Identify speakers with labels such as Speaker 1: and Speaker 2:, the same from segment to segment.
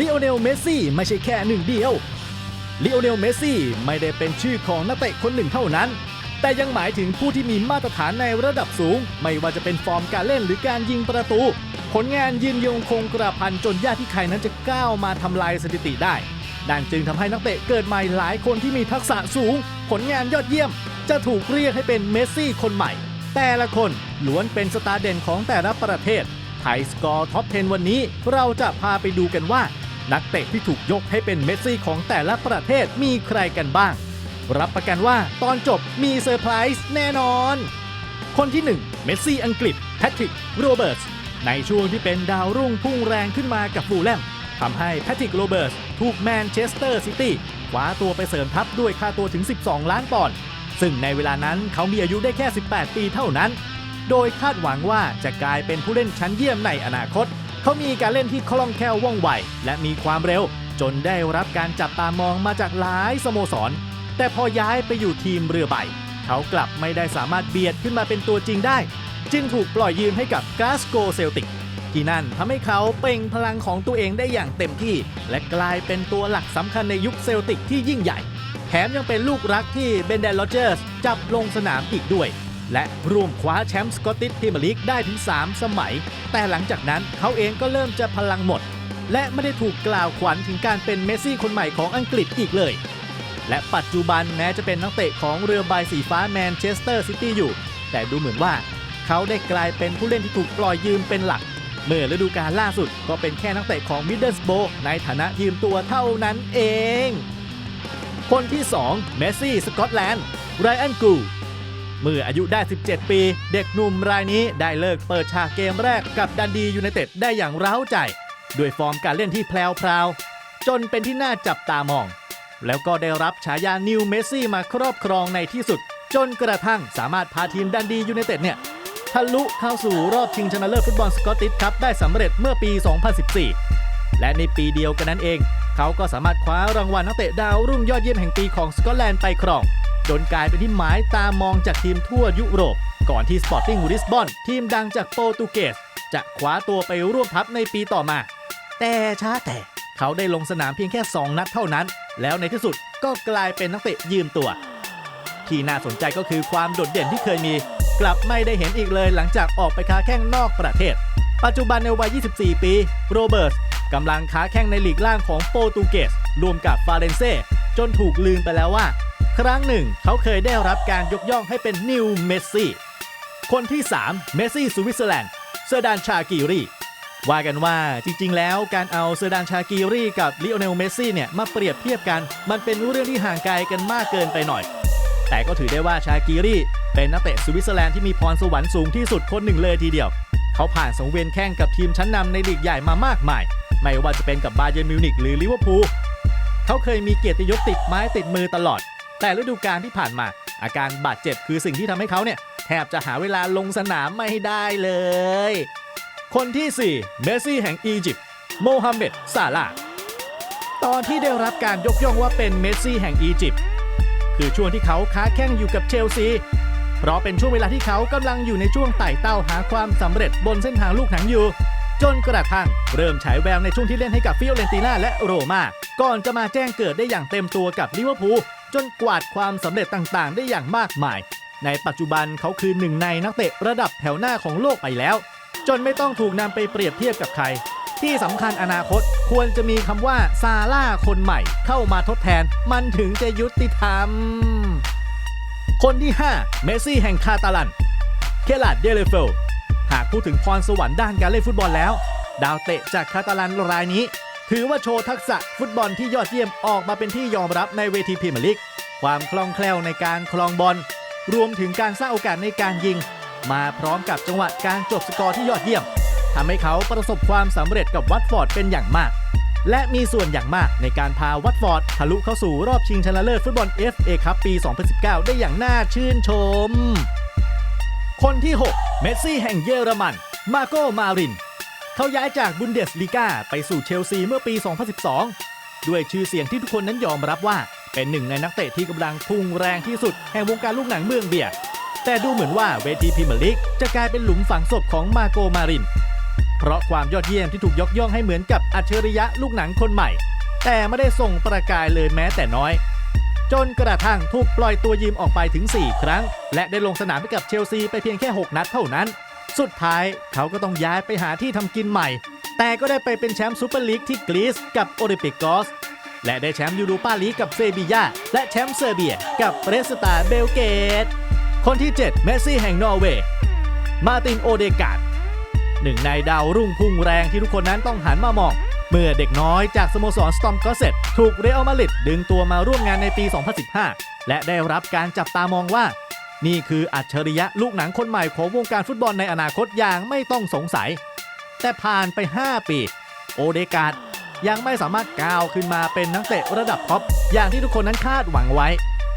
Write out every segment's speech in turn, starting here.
Speaker 1: ลิโอเนล เมสซี่ไม่ใช่แค่หนึ่งเดียวลิโอเนล เมสซี่ไม่ได้เป็นชื่อของนักเตะคนหนึ่งเท่านั้น แต่ยังหมายถึงผู้ที่มีมาตรฐานในระดับสูง ไม่ว่าจะเป็นฟอร์มการเล่นหรือการยิงประตู ผลงานยืนยงคงกระพันจนยากที่ใครนั้นจะก้าวมาทำลายสถิติได้นั่นจึงทำให้นักเตะเกิดใหม่หลายคนที่มีทักษะสูง ผลงานยอดเยี่ยม จะถูกเรียกให้เป็นเมสซี่คนใหม่ แต่ละคนล้วนเป็นสตาร์เด่นของแต่ละประเทศไทยสกอร์ท็อป 10 วันนี้ เราจะพาไปดูกันว่า นักเตะที่ถูกยกให้เป็นเมสซี่ของแต่ละประเทศมีใครกันบ้าง รับประกันว่าตอนจบมีเซอร์ไพรส์แน่นอน คนที่ 1 เมสซี่อังกฤษแพทริกโรเบิร์ตส์ในช่วงที่เป็นดาวรุ่งพุ่งแรงขึ้นมากับฟูลแลมทำให้แพทริกโรเบิร์ตส์ถูกแมนเชสเตอร์ซิตี้คว้าตัวไปเสริมทัพด้วยค่าตัวถึง 12 ล้านปอนด์ซึ่งในเวลานั้นเขามีอายุได้แค่ 18 ปีเท่านั้น โดยคาดหวังว่าจะกลายเป็นผู้เล่นชั้นเยี่ยมในอนาคต เขามีการเล่นที่คล่องแคล่วว่องไว และมีความเร็ว จนได้รับการจับตามองมาจากหลายสโมสร แต่พอย้ายไปอยู่ทีมเรือใบ เขากลับไม่ได้สามารถเบียดขึ้นมาเป็นตัวจริงได้ จึงถูกปล่อยยืมให้กับกาสโกเซลติกที่นั่นทำให้เขาเป่งพลังของตัวเองได้อย่างเต็มที่ และกลายเป็นตัวหลักสำคัญในยุคเซลติกที่ยิ่งใหญ่ แถมยังเป็นลูกรักที่เบนเดนโรเจอร์สจับลงสนามอีกด้วย และร่วมคว้าแชมป์สกอตติชพรีเมียร์ลีกได้ถึง 3 สมัย แต่หลังจากนั้นเขาเองก็เริ่มจะพลังหมด และไม่ได้ถูกกล่าวขวัญถึงการเป็นเมสซี่คนใหม่ของอังกฤษอีกเลย และปัจจุบันแม้จะเป็นนักเตะของเรือใบสีฟ้าแมนเชสเตอร์ซิตี้อยู่ แต่ดูเหมือนว่า เขาได้กลายเป็นผู้เล่นที่ถูกปล่อยยืมเป็นหลัก เมื่อฤดูกาลล่าสุดก็เป็นแค่นักเตะของมิดเดิลสโบในฐานะยืมตัวเท่านั้นเอง คนที่ 2 เมสซี่สกอตแลนด์ไรอันกู เมื่ออายุได้ 17 ปี เด็กหนุ่มรายนี้ได้เลิกเปิดฉากเกมแรกกับดันดียูไนเต็ดได้อย่างร้าวใจ ด้วยฟอร์มการเล่นที่แพรวจนเป็นที่น่าจับตามอง แล้วก็ได้รับฉายานิวเมสซี่มาครอบครองในที่สุด จนกระทั่งสามารถพาทีมดันดียูไนเต็ดเนี่ยทะลุเข้าสู่รอบชิงชนะเลิศฟุตบอลสกอตติชครับได้สำเร็จเมื่อปี 2014 และในปีเดียวกันนั้นเอง เขาก็สามารถคว้ารางวัลนักเตะดาวรุ่งยอดเยี่ยมแห่งปีของสกอตแลนด์ไปครอง จนกลายเป็นที่หมายตามองจากทีมทั่วยุโรป ก่อนที่สปอร์ติ้งลิสบอนทีมดังจากโปรตุเกส จะคว้าตัวไปร่วมทัพในปีต่อมา แต่ช้าแต่เขาได้ลงสนามเพียงแค่ 2 นัดเท่านั้น แล้วในที่สุดก็กลายเป็นนักเตะยืมตัว ที่น่าสนใจก็คือความโดดเด่นที่เคยมี กลับไม่ได้เห็นอีกเลยหลังจากออกไปค้าแข้งนอกประเทศ ปัจจุบันในวัย 24 ปี โรเบิร์ตกำลังค้าแข้งในลีกล่างของโปรตุเกสรวมกับฟาเรนเซ่จนถูกลืมไปแล้วว่า ครั้งหนึ่ง เขาเคยได้รับการยกย่องให้เป็นนิวเมสซี่ คนที่ 3 เมสซี่สวิตเซอร์แลนด์ เซอร์ดานชากิรีว่ากันว่าจริงๆ แล้วการเอาเซอร์ดานชากิรีกับลิโอเนลเมสซี่เนี่ยมาเปรียบเทียบกัน มันเป็นเรื่องที่ห่างไกลกันมากเกินไปหน่อย แต่ก็ถือได้ว่าชากิรีเป็นนักเตะสวิตเซอร์แลนด์ที่มีพรสวรรค์สูงที่สุดคนหนึ่งเลยทีเดียว เขาผ่านสังเวียนแข่งกับทีมชั้นนำในลีกใหญ่มามากมาย ไม่ว่าจะเป็นกับบาเยร์นมิวนิกหรือลิเวอร์พูลเขาเคยมีเกียรติยศติดไม้ติดมือตลอด แต่ฤดูกาลที่ผ่านมา อาการบาดเจ็บคือสิ่งที่ทำให้เขาเนี่ยแทบจะหาเวลาลงสนามไม่ได้เลย คนที่ 4 เมสซี่แห่งอียิปต์โมฮัมเหม็ดซาลาตอนที่ได้รับการยกย่องว่าเป็นเมสซี่แห่งอียิปต์คือช่วงที่เขาค้าแข้งอยู่กับเชลซี เพราะเป็นช่วงเวลาที่เขากำลังอยู่ในช่วงไต่เต้าหาความสำเร็จบนเส้นทางลูกหนังอยู่ จนกระทั่งเริ่มฉายแววในช่วงที่เล่นให้กับฟิโอเรนติน่าและโรมาก่อนจะมาแจ้งเกิดได้อย่างเต็มตัวกับลิเวอร์พูล จนกวาดความสำเร็จต่างๆ ได้อย่างมากมาย ในปัจจุบันเขาคือหนึ่งในนักเตะระดับแถวหน้าของโลกไปแล้ว จนไม่ต้องถูกนำไปเปรียบเทียบกับใคร ที่สำคัญอนาคตควรจะมีคำว่าซาร่าคนใหม่เข้ามาทดแทน มันถึงจะยุติธรรม คนที่ 5 เมสซี่แห่งคาตาลัน เคลาดเดเลเฟล หากพูดถึงพรสวรรค์ด้านการเล่นฟุตบอลแล้ว ดาวเตะจากคาตาลันรายนี้ ถือว่าโชว์ทักษะฟุตบอลที่ยอดเยี่ยมออกมาเป็นที่ยอมรับในเวทีพรีเมียร์ลีก ความคล่องแคล่วในการคลองบอล รวมถึงการสร้างโอกาสในการยิง มาพร้อมกับจังหวะการจบสกอร์ที่ยอดเยี่ยมทำให้เขาประสบความสำเร็จกับวัตฟอร์ดเป็นอย่างมาก และมีส่วนอย่างมากในการพาวัตฟอร์ดทะลุเข้าสู่รอบชิงชนะเลิศฟุตบอล FA ครับปี 2019 ได้อย่างน่าชื่นชม คนที่ 6 เมสซี่แห่งเยอรมัน มาโกมาริน เขาย้ายจากบุนเดสลีกาไปสู่เชลซีเมื่อปี 2012 ด้วยชื่อเสียงที่ทุกคนนั้นยอมรับว่า เป็นหนึ่งในนักเตะที่กำลังพุ่งแรงที่สุดแห่งวงการลูกหนังเมืองเบียร์แต่ดูเหมือนว่าเวทีพรีเมียร์ลีกจะกลายเป็นหลุมฝังศพของมาโกมาริน เพราะความยอดเยี่ยมที่ถูกยกย่องให้เหมือนกับอัจฉริยะลูกหนังคนใหม่ แต่ไม่ได้ส่งประกายเลยแม้แต่น้อย จนกระทั่งถูกปล่อยตัวยืมออกไปถึง 4 ครั้ง และได้ลงสนามให้กับเชลซีไปเพียงแค่ 6 นัดเท่านั้น สุดท้ายเขาก็ต้องย้ายไปหาที่ทำกินใหม่ แต่ก็ได้ไปเป็นแชมป์ซูเปอร์ลีกที่กรีซกับโอลิมปิกกอส และได้แชมป์ยูโรปาลีกกับเซบียาและแชมป์เซอร์เบียกับเรสตาเบลเกต คนที่ 7 เมสซี่แห่งนอร์เวย์ มาร์ตินโอเดกาดหนึ่งในดาวรุ่งพุ่งแรงที่ทุกคนนั้นต้องหันมามองเมื่อเด็กน้อยจากสโมสรสตอมกอเซตถูกเรอัลมาดริดดึงตัวมาร่วมงานในปี 2015 และได้รับการจับตามองว่า นี่คืออัจฉริยะลูกหนังคนใหม่ของวงการฟุตบอลในอนาคตอย่างไม่ต้องสงสัย แต่ผ่านไป 5 ปี โอเดกาดยังไม่สามารถก้าวขึ้นมาเป็นนักเตะระดับท็อปอย่างที่ทุกคนนั้นคาดหวังไว้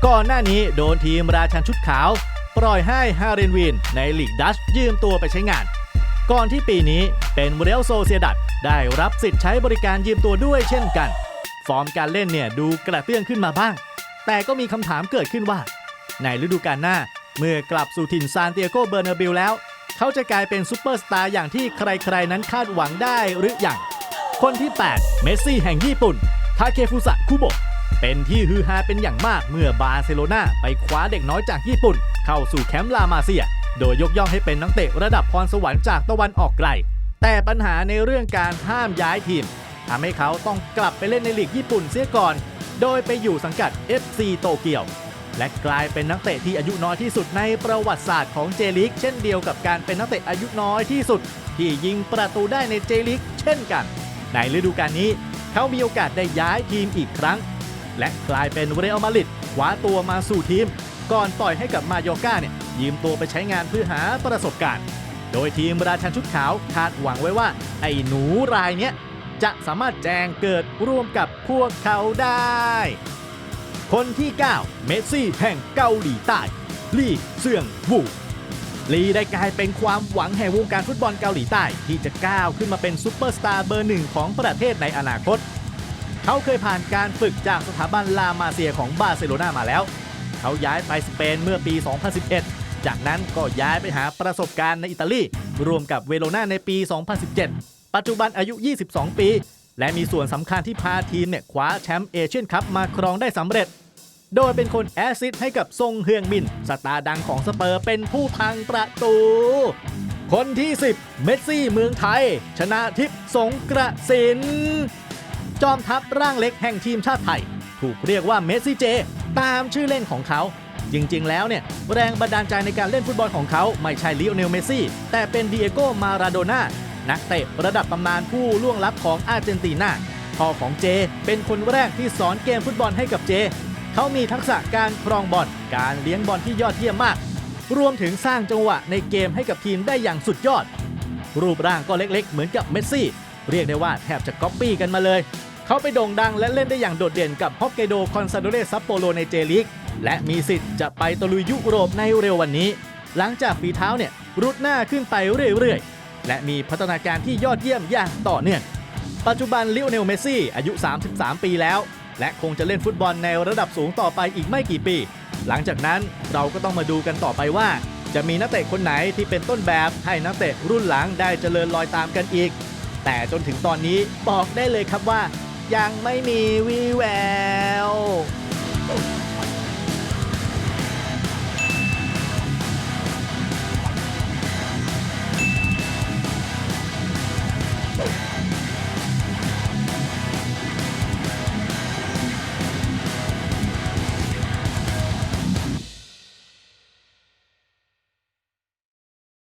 Speaker 1: ก่อนหน้านี้โดนทีมราชันชุดขาว ปล่อยให้ฮาเรนวินในลีกดัชยืมตัวไปใช้งาน ก่อนที่ปีนี้เป็นเรลโซเซียดัดได้รับสิทธิ์ใช้บริการยืมตัวด้วยเช่นกัน ฟอร์มการเล่นเนี่ยดูกระเตื้องขึ้นมาบ้าง แต่ก็มีคำถามเกิดขึ้นว่า ในฤดูกาลหน้า เมื่อกลับสู่ถิ่นซานเตียโกเบอร์นาบิลแล้ว เขาจะกลายเป็นซูเปอร์สตาร์อย่างที่ใครๆนั้นคาดหวังได้หรืออยังคนที่ 8 เมสซี่แห่งญี่ปุ่น ทาเคฟุสะคุโบะเป็นที่ฮือฮาเป็นอย่างมากเมื่อบาร์เซโลนาไปคว้าเด็กน้อยจากญี่ปุ่น เข้าสู่แคมป์ลามาเซีย โดยยกย่องให้เป็นนักเตะระดับพรสวรรค์จากตะวันออกไกล แต่ปัญหาในเรื่องการห้ามย้ายทีมทำให้เขาต้องกลับไปเล่นในลีกญี่ปุ่นเสียก่อน โดยไปอยู่สังกัด FC โตเกียว และกลายเป็นนักเตะที่อายุน้อยที่สุดในประวัติศาสตร์ของเจลิกเช่นเดียวกับการเป็นนักเตะอายุน้อยที่สุด ที่ยิงประตูได้ในเจลิกเช่นกัน ในฤดูกาลนี้ เขามีโอกาสได้ย้ายทีมอีกครั้ง และกลายเป็นเรอัลมาดริดคว้าตัวมาสู่ทีม ก่อนปล่อยให้กับมาโยก้าเนี่ยยืมตัวไปใช้งานเพื่อหาประสบการณ์ โดยทีมราชันชุดขาวคาดหวังไว้ว่า ไอ้หนูรายเนี้ยจะสามารถแจงเกิดร่วมกับพวกเขาได้ คนที่ 9 เมสซี่แห่งเกาหลีใต้ ลี่เซียงวูลีได้กลายเป็นความหวังแห่งวงการฟุตบอลเกาหลีใต้ ที่จะก้าวขึ้นมาเป็นซูเปอร์สตาร์เบอร์หนึ่งของประเทศในอนาคต เขาเคยผ่านการฝึกจากสถาบันลามาเซียของบาร์เซโลนามาแล้ว เขาย้ายไปสเปนเมื่อปี 2011 จากนั้นก็ย้ายไปหาประสบการณ์ในอิตาลี รวมกับเวโรนาในปี 2017 ปัจจุบันอายุ 22 ปี และมีส่วนสำคัญที่พาทีมเนี่ยคว้าแชมป์เอเชียนคัพมาครองได้สำเร็จ โดยเป็นคนแอสซิสให้กับทรงเฮืองมิน สตาร์ดังของสเปอร์เป็นผู้พังประตู คนที่ 10 เมสซี่เมืองไทย ชนะทิพย์สงกระสิน จอมทัพร่างเล็กแห่งทีมชาติไทย ถูกเรียกว่าเมสซี่เจ ตามชื่อเล่นของเขาจริง ๆ แล้วเนี่ย แรงบันดาลใจในการเล่นฟุตบอลของเขา ไม่ใช่ลิโอเนล เมสซี่ แต่เป็นดิเอโกมาราโดน่า นักเตะระดับตำนานผู้ล่วงลับของอาร์เจนตินาพ่อของเจ เป็นคนแรกที่สอนเกมฟุตบอลให้กับเจ เขามีทักษะการครองบอลการเลี้ยงบอลที่ยอดเยี่ยมมาก รวมถึงสร้างจังหวะในเกมให้กับทีมได้อย่างสุดยอด รูปร่างก็เล็กๆ เหมือนกับเมสซี่ เรียกได้ว่าแทบจะก๊อปปี้กันมาเลย เขาไปโด่งดังและเล่นได้อย่างโดดเด่นกับฮอกไกโดคอนซาโดเรซัปโปโรในเจลีกและมีสิทธิ์จะไปตะลุยยุโรปในเร็ววันนี้ หลังจากฝีเท้าเนี่ยรุดหน้าขึ้นไปเรื่อยๆ และมีพัฒนาการที่ยอดเยี่ยมอย่างต่อเนื่อง ปัจจุบันลิโอเนลเมสซี่อายุ 33 ปีแล้ว และคงจะเล่นฟุตบอลในระดับสูงต่อไปอีกไม่กี่ปี หลังจากนั้นเราก็ต้องมาดูกันต่อไปว่า จะมีนักเตะคนไหนที่เป็นต้นแบบให้นักเตะรุ่นหลังได้เจริญรอยตามกันอีก แต่จนถึงตอนนี้บอกได้เลยครับว่า ยังไม่มีวีแวว